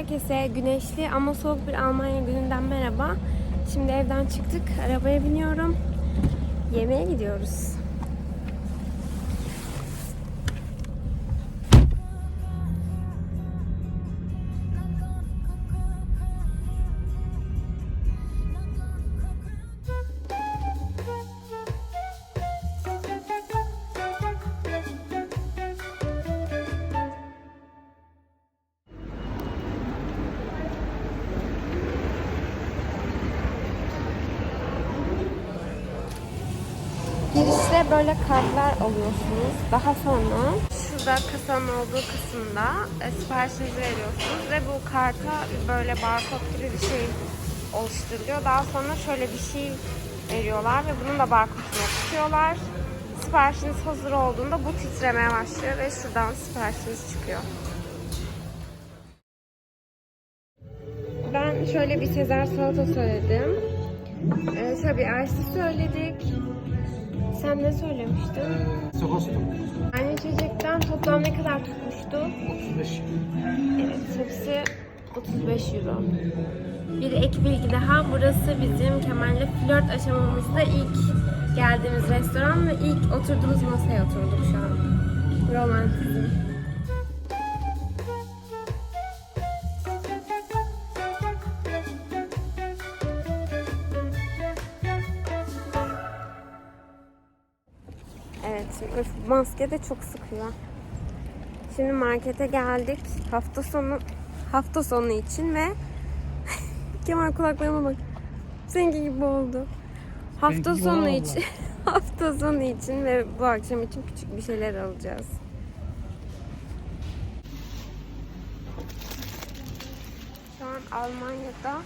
Herkese güneşli ama soğuk bir Almanya gününden merhaba. Şimdi evden çıktık, arabaya biniyorum. Yemeğe gidiyoruz. Girişte böyle kartlar alıyorsunuz. Daha sonra şurada kasanın olduğu kısımda e, siparişinizi veriyorsunuz ve bu karta böyle barkod gibi bir şey oluşturuluyor. Daha sonra şöyle bir şey veriyorlar ve bunun da barkodunu tutuyorlar. Siparişiniz hazır olduğunda bu titremeye başlıyor ve şuradan siparişiniz çıkıyor. Ben şöyle bir Sezar salata söyledim. Ee, şöyle ice söyledik. Sen ne söylemiştin? Sokostu. Aynı içecekten toplam ne kadar tutmuştu? 35. Evet, hepsi 35 euro. Bir ek bilgi daha, burası bizim Kemal'le flört aşamamızda ilk geldiğimiz restoran ve ilk oturduğumuz masaya oturduk şu an. Romantizm. Evet, öf, maske de çok sıkıyor. Şimdi markete geldik. Hafta sonu hafta sonu için ve Kemal kulaklarıma bak. Seninki gibi oldu. Hafta gibi sonu için hafta sonu için ve bu akşam için küçük bir şeyler alacağız. Şu an Almanya'da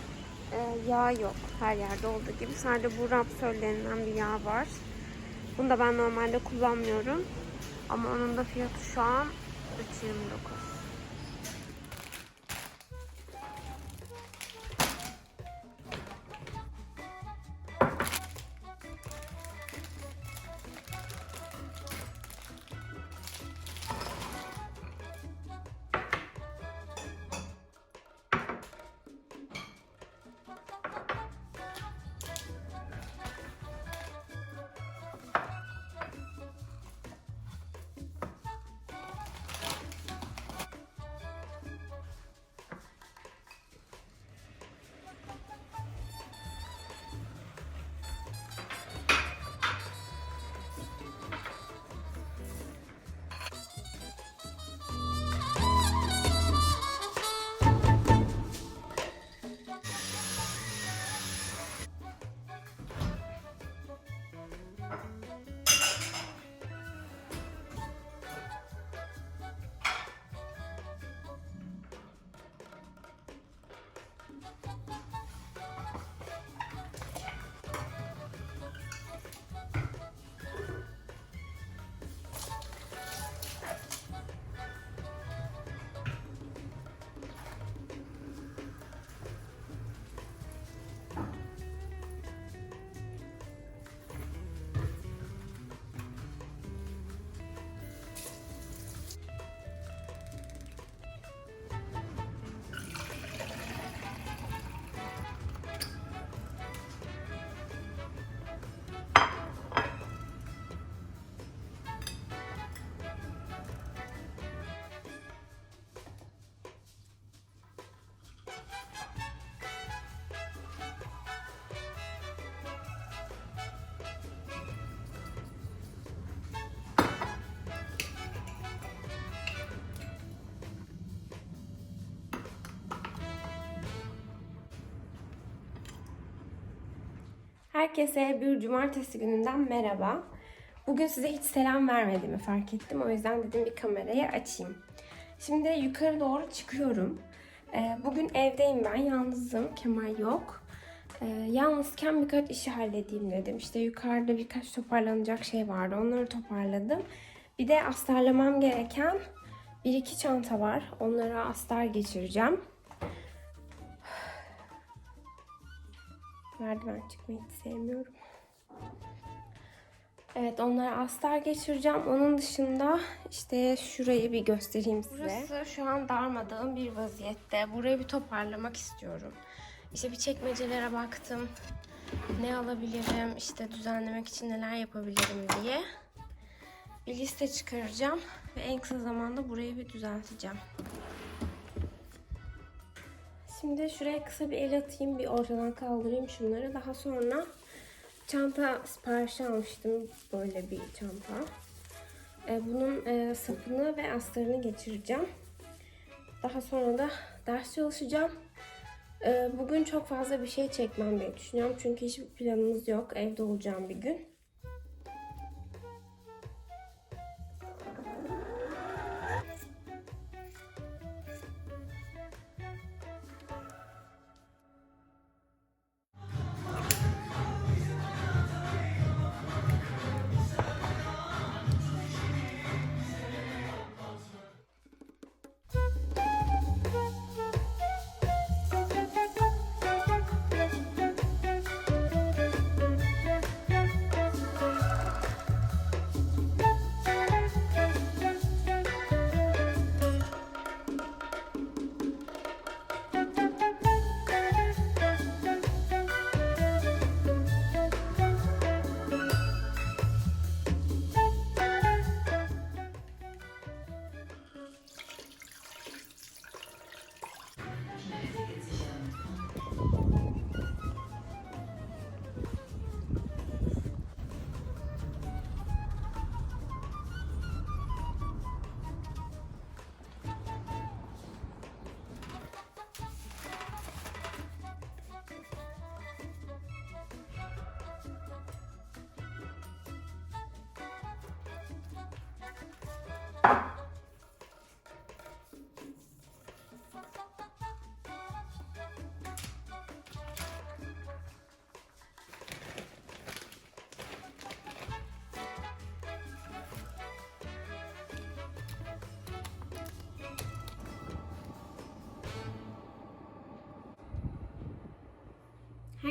e, yağ yok. Her yerde olduğu gibi. Sadece bu Rapsol denilen bir yağ var. Bunu da ben normalde kullanmıyorum. Ama onun da fiyatı şu an 3.29. Herkese bir cumartesi gününden merhaba. Bugün size hiç selam vermediğimi fark ettim. O yüzden dedim bir kamerayı açayım. Şimdi yukarı doğru çıkıyorum. Ee, Bugün evdeyim ben. Yalnızım. Kemal yok. Ee, Yalnızken birkaç işi halledeyim dedim. İşte yukarıda birkaç toparlanacak şey vardı. Onları toparladım. Bir de astarlamam gereken bir iki çanta var. Onlara astar geçireceğim. Merdiven çıkmayı hiç sevmiyorum. Evet onlara astar geçireceğim. Onun dışında işte şurayı bir göstereyim size. Burası şu an darmadağın bir vaziyette. Burayı bir toparlamak istiyorum. İşte bir çekmecelere baktım. Ne alabilirim, işte düzenlemek için neler yapabilirim diye. Bir liste çıkaracağım ve en kısa zamanda burayı bir düzelteceğim. Şimdi şuraya kısa bir el atayım, bir ortadan kaldırayım şunları. Daha sonra çanta siparişi almıştım. Böyle bir çanta. Ee, bunun e, sapını ve astarını geçireceğim. Daha sonra da ders çalışacağım. Ee, bugün çok fazla bir şey çekmem diye düşünüyorum. Çünkü hiçbir planımız yok. Evde olacağım bir gün.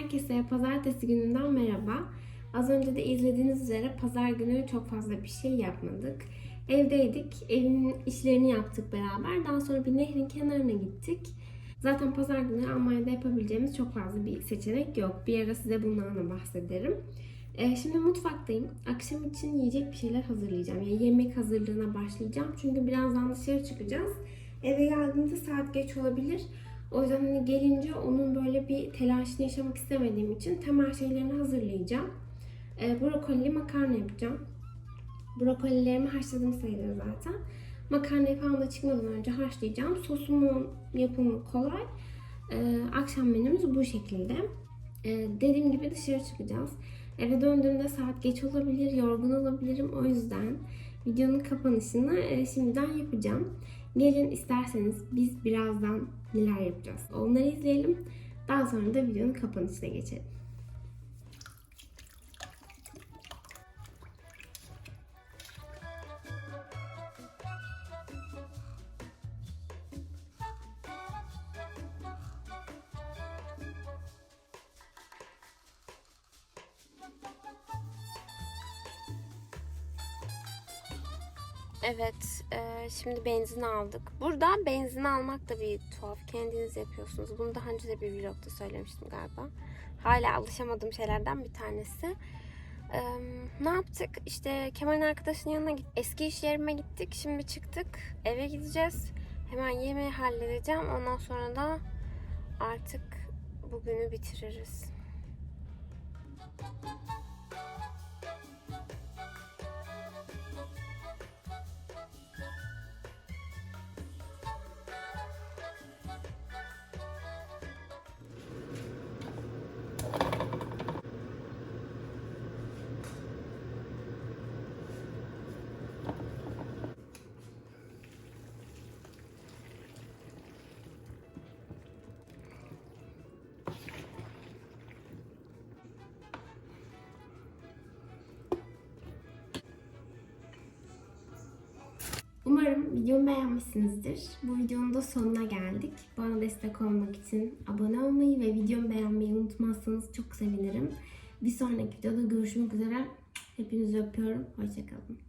Herkese pazartesi gününden merhaba. Az önce de izlediğiniz üzere pazar günü çok fazla bir şey yapmadık. Evdeydik, evin işlerini yaptık beraber. Daha sonra bir nehrin kenarına gittik. Zaten pazar günü Almanya'da yapabileceğimiz çok fazla bir seçenek yok. Bir ara size bundan da bahsederim. Ee, şimdi mutfaktayım. Akşam için yiyecek bir şeyler hazırlayacağım. Yani yemek hazırlığına başlayacağım. Çünkü birazdan dışarı çıkacağız. Eve geldiğimde saat geç olabilir. O yüzden hani gelince onun böyle bir telaşını yaşamak istemediğim için temel şeylerini hazırlayacağım. Ee, brokoli makarna yapacağım. Brokolilerimi haşladım sayılır zaten. Makarnayı falan da çıkmadan önce haşlayacağım. Sosumun yapımı kolay. Ee, akşam menümüz bu şekilde. Ee, dediğim gibi dışarı çıkacağız. Eve döndüğümde saat geç olabilir, yorgun olabilirim. O yüzden videonun kapanışını e, şimdiden yapacağım. Gelin isterseniz biz birazdan neler yapacağız. Onları izleyelim. Daha sonra da videonun kapanışına geçelim. Evet, e, şimdi benzin aldık. Burada benzin almak da bir tuhaf. Kendiniz yapıyorsunuz. Bunu daha önce de bir vlogda söylemiştim galiba. Hala alışamadığım şeylerden bir tanesi. E, ne yaptık? İşte Kemal'in arkadaşının yanına gittik. Eski iş yerime gittik. Şimdi çıktık. Eve gideceğiz. Hemen yemeği halledeceğim. Ondan sonra da artık bugünü bitiririz. Umarım videomu beğenmişsinizdir. Bu videonun da sonuna geldik. Bana destek olmak için abone olmayı ve videomu beğenmeyi unutmazsanız çok sevinirim. Bir sonraki videoda görüşmek üzere. Hepinizi öpüyorum. Hoşçakalın.